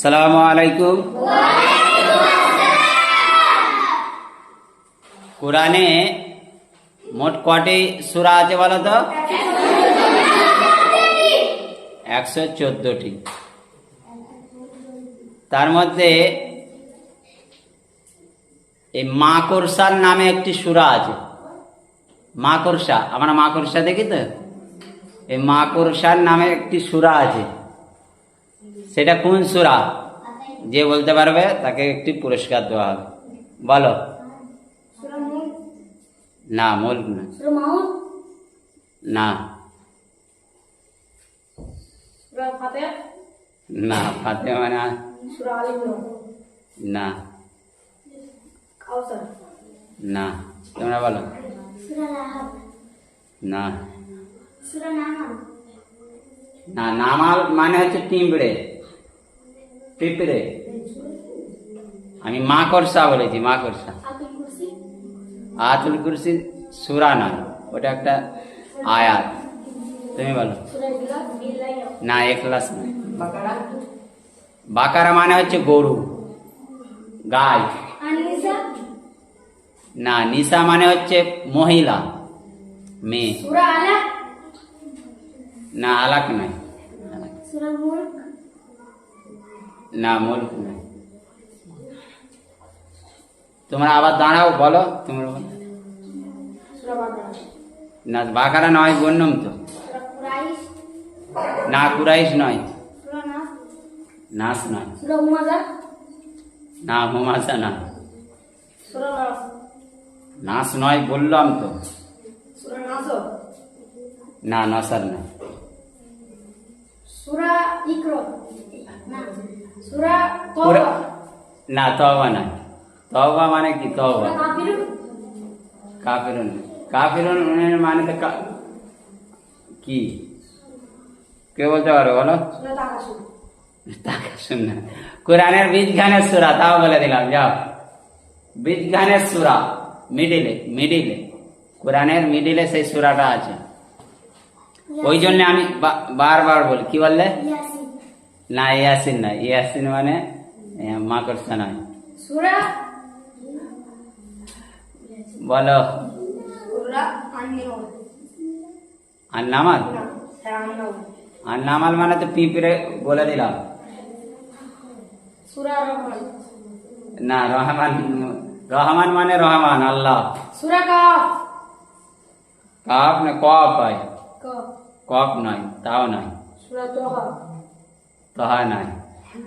সালামু আলাইকুম। কোরআনে মোট কটি সুরা আছে বলো তো? একশো চোদ্দটি। তার মধ্যে এই মাকড়সার নামে একটি সুরা আছে। মাকড়সা আমরা মাকড়সা দেখি তো? এই মাকড়সার নামে একটি সুরা আছে। সেটা কোন সূরা? যে বলতে পারবে তাকে একটি পুরস্কার দেওয়া হবে। বলো। না মুল্ক না। না। না ফাতে মানে না। না। তোমরা বলো। না। না নামাল মানে হচ্ছে পিঁপড়ে পিঁপড়ে? আমি মাকড়সা বলেছি মাকড়সা আতুল কুরসি? আতুল কুরসি সুরা নয় ওটা একটা আয়াত। তুমি বলো। না এখলাস নয় বাকারা? মানে হচ্ছে গরু গাই। না নিসা মানে হচ্ছে মহিলা মেয়ে। না আলাক নয়। আলাক। না নয় তোমরা আবার দাঁড়াও, বলো, তোমরা না, বাকারা নয় বন্যম তো। না, কুরাইশ নয়। নাস নয়। সূরা হুমাজা না। না নাস নয়, বললাম তো। না, নাসার নয়। সূরা ইকরা না সূরা পুরা- তওবা না তবা নয় তবা মানে কি? তবা সূরা কাফিরুন? কাফিরুন। কাফিরুন মানে তো কা- কি? কে বলতে পারো বলো? সূরা তাকাসুর। তাকে শুন না। কোরআনের বীজখানের সুরা তাও বলে দিলাম যাও। বীজখানের সুরা মিডিলে মিডিলে। কোরআনের মিডিলে সেই সুরাটা আছে। ওই জন্য আমি বা- বারবার বলি কি বললে? ইয়াসিন। না ইয়াসিন না। ইয়াসিন মানে মাকড়সা নয় সূরা? বলো। আর নামাল আর নামাল মানে তো পিঁপড়ে বলে দিলাম রহমান। না রহমান রহমান মানে রহমান আল্লাহ। সূরা কাফ। কাপ না কপ হয় কফ নয় তাও নয়। সূরা তোহা। Tài.